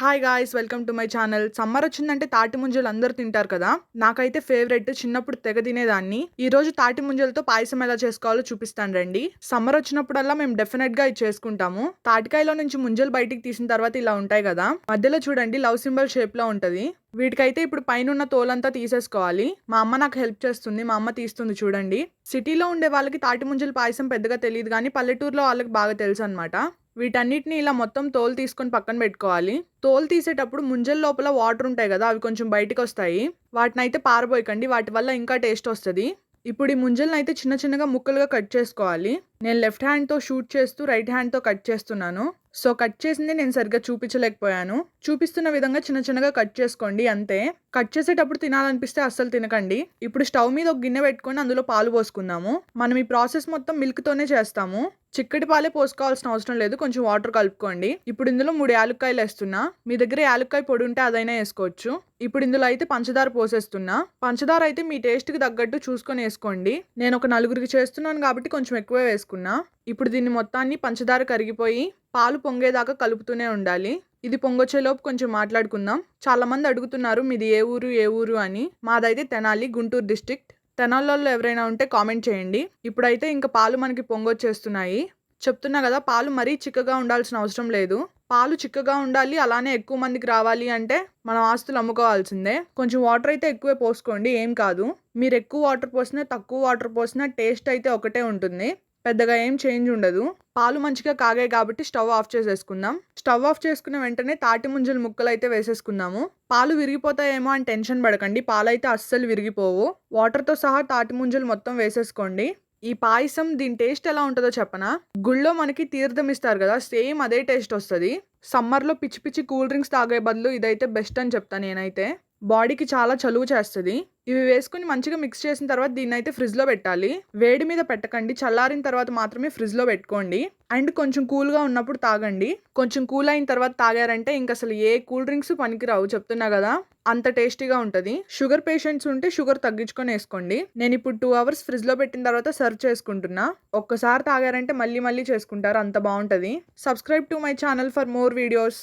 Hi guys welcome to my channel summer వచ్చిందంటే తాటి ముంజలు అందరు తింటారు కదా? నాకైతే ఫేవరెట్ చిన్నప్పుడు తెగ తినేదాన్ని. ఈ రోజు తాటి ముంజలతో పాయసం ఎలా చేసుకోవాలో చూపిస్తాను రండి. సమ్మర్ వచ్చినప్పుడల్లా మేము డెఫినెట్గా ఇది చేసుకుంటాము. తాటికాయలో నుంచి ముంజలు బయటికి తీసిన తర్వాత ఇలా ఉంటాయి కదా? మధ్యలో చూడండి లవ్ సింబల్ షేప్లో ఉంటది. వీటికైతే ఇప్పుడు పైన ఉన్న తోలంతా తీసేసుకోవాలి. మా అమ్మ నాకు హెల్ప్ చేస్తుంది మా అమ్మ తీస్తుంది చూడండి. సిటీలో ఉండే వాళ్ళకి తాటి ముంజలు పాయసం పెద్దగా తెలియదు కానీ పల్లెటూరులో వాళ్ళకి బాగా తెలుసు అనమాట వీటన్నిటిని ఇలా మొత్తం తోలు తీసుకొని పక్కన పెట్టుకోవాలి. తోలు తీసేటప్పుడు ముంజల లోపల వాటర్ ఉంటాయి కదా అవి కొంచెం బయటకు వస్తాయి వాటిని అయితే పారబోయకండి వాటి వల్ల ఇంకా టేస్ట్ వస్తుంది. ఇప్పుడు ఈ ముంజలను అయితే చిన్న చిన్నగా ముక్కలుగా కట్ చేసుకోవాలి. నేను లెఫ్ట్ హ్యాండ్తో షూట్ చేస్తూ రైట్ హ్యాండ్తో కట్ చేస్తున్నాను. సో కట్ చేసింది నేను సరిగ్గా చూపించలేకపోయాను. చూపిస్తున్న విధంగా చిన్న చిన్నగా కట్ చేసుకోండి అంతే. కట్ చేసేటప్పుడు తినాలనిపిస్తే అస్సలు తినకండి. ఇప్పుడు స్టవ్ మీద ఒక గిన్నె పెట్టుకొని అందులో పాలు పోసుకుందాము. మనం ఈ ప్రాసెస్ మొత్తం మిల్క్తోనే చేస్తాము. చిక్కటి పాలే పోసుకోవాల్సిన అవసరం లేదు. కొంచెం వాటర్ కలుపుకోండి. ఇప్పుడు ఇందులో మూడు యాలుక్కాయలు వేస్తున్నా. మీ దగ్గర యాలుక్కాయ పొడి ఉంటే అదైనా వేసుకోవచ్చు. ఇప్పుడు ఇందులో అయితే పంచదార పోసేస్తున్నా. పంచదార అయితే మీ టేస్ట్కి తగ్గట్టు చూసుకొని వేసుకోండి. నేను ఒక నలుగురికి చేస్తున్నాను కాబట్టి కొంచెం ఎక్కువ ఎక్కువే వేసుకున్నా ఇప్పుడు దీన్ని మొత్తాన్ని పంచదార కరిగిపోయి పాలు పొంగేదాకా కలుపుతూనే ఉండాలి. ఇది పొంగొచ్చేలోపు కొంచెం మాట్లాడుకుందాం. చాలా మంది అడుగుతున్నారు మీది ఏ ఊరు ఏ ఊరు? అని. మాదైతే తెనాలి గుంటూరు డిస్టిక్ట్ తెనాలలో ఎవరైనా ఉంటే కామెంట్ చేయండి. ఇప్పుడైతే ఇంకా పాలు మనకి పొంగొచ్చేస్తున్నాయి. చెప్తున్నా కదా పాలు మరీ చిక్కగా ఉండాల్సిన అవసరం లేదు. పాలు చిక్కగా ఉండాలి అలానే ఎక్కువ మందికి రావాలి అంటే మనం ఆస్తులు అమ్ముకోవాల్సిందే. కొంచెం వాటర్ అయితే ఎక్కువే పోసుకోండి ఏం కాదు. మీరు ఎక్కువ వాటర్ పోసినా తక్కువ వాటర్ పోసినా టేస్ట్ అయితే ఒకటే ఉంటుంది. పెద్దగా ఏం చేంజ్ ఉండదు. పాలు మంచిగా కాగాయి కాబట్టి స్టవ్ ఆఫ్ చేసేసుకుందాం. స్టవ్ ఆఫ్ చేసుకున్న వెంటనే తాటి ముంజలు ముక్కలు అయితే వేసేసుకుందాము. పాలు విరిగిపోతాయేమో అని టెన్షన్ పడకండి. పాలు అయితే అస్సలు విరిగిపోవు. వాటర్తో సహా తాటి ముంజలు మొత్తం వేసేసుకోండి. ఈ పాయసం దీని టేస్ట్ ఎలా ఉంటుందో చెప్పనా? గుళ్ళో మనకి తీర్థం ఇస్తారు కదా సేమ్ అదే టేస్ట్ వస్తుంది. సమ్మర్లో పిచ్చి పిచ్చి కూల్ డ్రింక్స్ తాగే బదులు ఇదైతే బెస్ట్ అని చెప్తాను నేనైతే. బాడీకి చాలా చలువ చేస్తుంది. ఇవి వేసుకుని మంచిగా మిక్స్ చేసిన తర్వాత దీన్ని అయితే ఫ్రిడ్జ్లో పెట్టాలి. వేడి మీద పెట్టకండి. చల్లారిన తర్వాత మాత్రమే ఫ్రిడ్జ్లో పెట్టుకోండి. అండ్ కొంచెం కూల్గా ఉన్నప్పుడు తాగండి. కొంచెం కూల్ అయిన తర్వాత తాగారంటే ఇంక అసలు ఏ కూల్ డ్రింక్స్ పనికిరావు. చెప్తున్నా కదా? అంత టేస్టీగా ఉంటుంది. షుగర్ పేషెంట్స్ ఉంటే షుగర్ తగ్గించుకొని వేసుకోండి. నేను ఇప్పుడు టూ అవర్స్ ఫ్రిడ్జ్లో పెట్టిన తర్వాత సర్వ్ చేసుకుంటున్నా. ఒక్కసారి తాగారంటే మళ్ళీ మళ్ళీ చేసుకుంటారు. అంత బాగుంటుంది. Subscribe to my channel for more videos